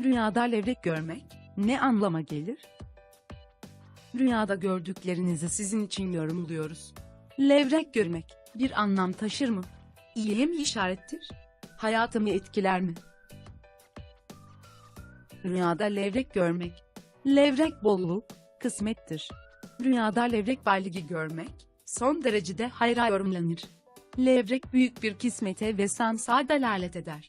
Rüyada levrek görmek ne anlama gelir? Rüyada gördüklerinizi sizin için yorumluyoruz. Levrek görmek bir anlam taşır mı? İyiye mi işarettir? Hayatımı etkiler mi? Rüyada levrek görmek. Levrek bolluk, kısmettir. Rüyada levrek balığı görmek, son derecede hayra yorumlanır. Levrek büyük bir kismete ve sansa delalet eder.